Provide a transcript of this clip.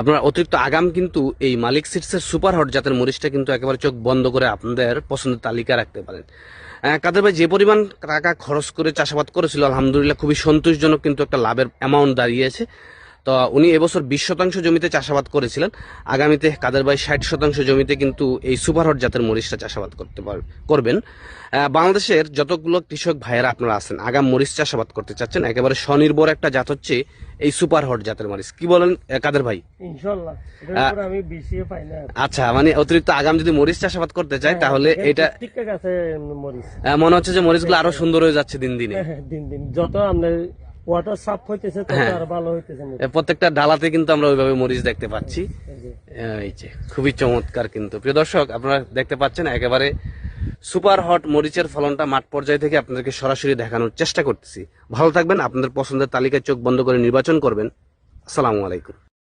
আপনার অতিরিক্ত আগাম কিন্তু এই মালিক সিটসের সুপার হট জাতের মরিচটা কিন্তু একেবারে চোখ বন্ধ করে আপনাদের পছন্দের তালিকা রাখতে পারেন। কাদের ভাই, যে পরিমাণ টাকা খরচ করে চাষাবাদ করেছিল, আলহামদুলিল্লাহ খুবই সন্তোষজনক কিন্তু একটা লাভের অ্যামাউন্ট দাঁড়িয়েছে। তো উনি এবছর বিশ শতাংশ জমিতে চাষাবাদ করেছিলেন। আগামীতে কাদের ভাই ষাট শতাংশ জমিতে কিন্তু এই সুপার হট জাতের মরিচটা চাষাবাদ করতে করবেন। বাংলাদেশের যতগুলো কৃষক ভাইয়েরা আপনারা আছেন আগাম মরিচ চাষাবাদ করতে চাচ্ছেন একেবারে স্বনির্ভর একটা জাত হচ্ছে এই সুপার হট জাতের মরিচ। কি বলেন কাদের ভাই? আচ্ছা মানে অতিরিক্ত আগাম যদি মরিচ চাষাবাদ করতে চাই তাহলে হ্যাঁ, এটা মরিচ। আহ, মনে হচ্ছে যে মরিচগুলো আরও সুন্দর হয়ে যাচ্ছে দিন দিনে। হ্যাঁ, দিন দিন। যত আপনার ওয়াটার সাফ হইতেছে হ্যাঁ। আর ভালো হইতেছে প্রত্যেকটা ডালাতে কিন্তু আমরা ওইভাবে মরিচ দেখতে পাচ্ছি। এই যে খুবই চমৎকার কিন্তু। প্রিয় দর্শক আপনারা দেখতে পাচ্ছেন একেবারে সুপার হট মরিচের ফলনটা মাঠ পর্যায় থেকে আপনাদেরকে সরাসরি দেখানোর চেষ্টা করতেছি। ভালো থাকবেন আপনাদের পছন্দের তালিকায় চোখ বন্ধ করে নির্বাচন করবেন। আসসালামু আলাইকুম।